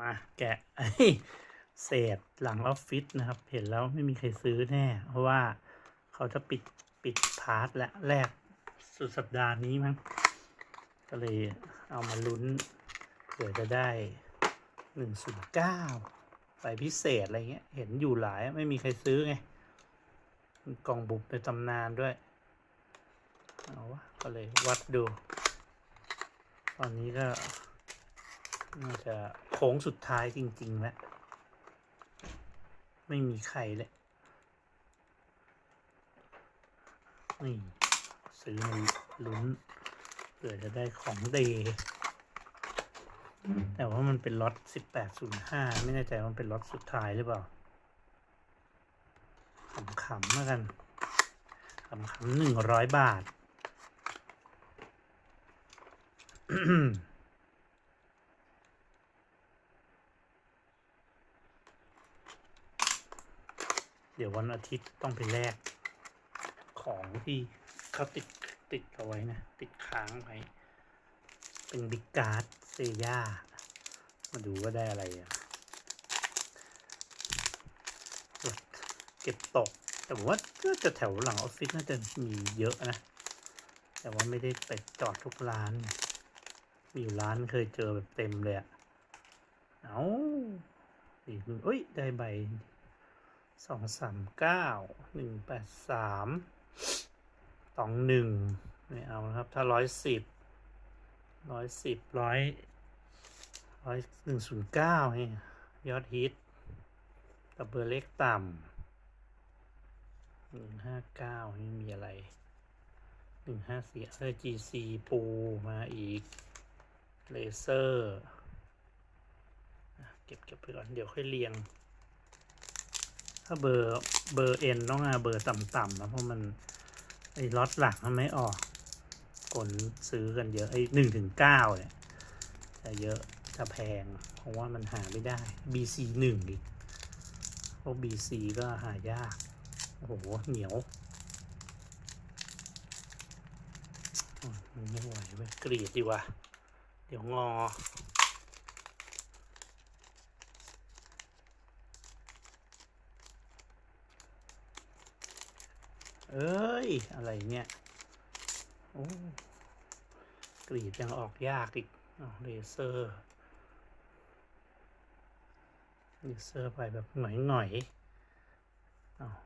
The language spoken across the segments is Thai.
มาแกะเศษหลังออฟฟิศนะครับ เห็นแล้วไม่มีใครซื้อแน่ เพราะว่าเขาจะปิดปิดพาร์ทและแรกสุดสัปดาห์นี้มั้งก็เลยเอามาลุ้นเผื่อจะได้หนึ่งศูนย์เก้าไปพิเศษอะไรเงี้ย เห็นอยู่หลายไม่มีใครซื้อไงกล่องบุบในตำนานด้วย เอาวะก็เลยวัดดู ตอนนี้ก็น่าจะ โค้งสุดท้ายจริงๆแล้ว ไม่มีใครเลยนี่ซื้อมาลุ้นเผื่อจะได้ของเดย์แต่ว่ามันเป็นล็อตสิบแปดศูนย์ห้าไม่แน่ใจว่ามันเป็นล็อตสุดท้ายหรือเปล่าขำๆแล้วกันขำๆหนึ่งร้อยบาท เดี๋ยววันอาทิตย์ต้องไปแลกของที่เขาติดติดเอาไว้นะ ติดค้างไว้ เป็นบิ๊กการ์ดเซย่า มาดูว่าได้อะไรอะเก็บตก แต่ผมว่าก็จะแถวหลังออฟฟิศน่าจะมีเยอะนะ แต่ว่าไม่ได้ไปจอดทุกร้าน มีอยู่ร้านเคยเจอแบบเต็มเลยอะเอาสี่คือเอ้ย ได้ใบ สองสามเก้าหนึ่งแปดสามสองหนึ่งไม่เอานะครับถ้าร้อยสิบร้อยสิบร้อยร้อยหนึ่งศูนย์เก้านี่ยอดฮิตแต่เบอร์เล็กต่ำหนึ่งห้าเก้านี่มีอะไรหนึ่งห้าสี่เออจีซีปูมาอีก เลเซอร์ เก็บเก็บไปก่อน เดี๋ยวค่อยเรียง ถ้าเบอร์เบอร์เอ็นต้องเอาเบอร์ต่ำๆนะเพราะมันไอ้ล็อตหลักมันไม่ออกคนซื้อกันเยอะไอ้หนึ่งถึงเก้าเนี่ยจะเยอะจะแพง เพราะว่ามันหาไม่ได้ BC หนึ่งอีกพวก BC ก็หายาก โอ้โห เหนียวมันไม่ไหวเว้ยกรีดดีกว่าเดี๋ยวงอ เอ้ย อะไรเนี่ยโอ้กรีดยังออกยากอีกอ้าวเลเซอร์เลเซอร์ไปแบบหน่อยหน่อยๆอ้าว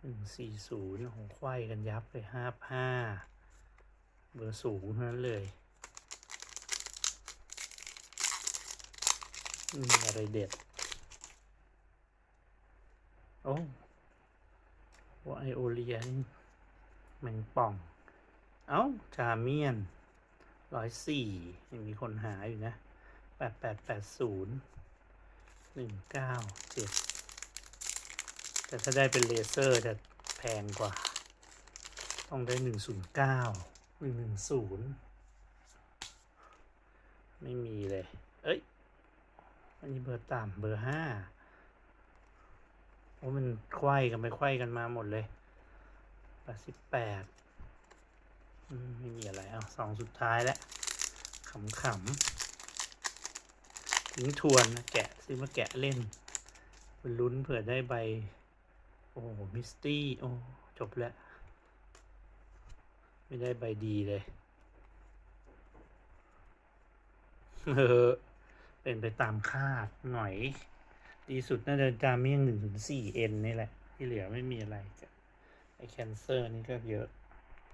หนึ่งสี่ศูนย์ของควายกันยับเลยห้าห้าเบอร์สูงนั้นเลยมีอะไรเด็ด โอ้ ว่าไอโอเลียนี่แมงป่อง เอ้าชาเมียนร้อยสี่ยังมีคนหาอยู่นะแปดแปดแปดศูนย์หนึ่งเก้าเจ็ดแต่ถ้าได้เป็นเลเซอร์จะแพงกว่า ต้องได้หนึ่งศูนย์เก้าหนึ่งหนึ่งศูนย์ไม่มีเลย เอ้ย อันนี้เบอร์ต่ำเบอร์ห้า โอ้มันไขว้กันไปไขว้กันมาหมดเลยแปดสิบแปดไม่มีอะไรเอาสองสุดท้ายแล้วขำๆทิ้งทวนนะแกะซื้อมาแกะเล่นลุ้นเผื่อได้ใบ โอ้มิสตี้ โอ้ จบแล้ว ไม่ได้ใบดีเลยเออเป็นไปตามคาดหน่อย ดีสุดน่าจะจาเมี่ยงหนึ่งถึงสี่เอ็นนี่แหละ ที่เหลือไม่มีอะไรจะไอแคนเซอร์นี่ก็เยอะ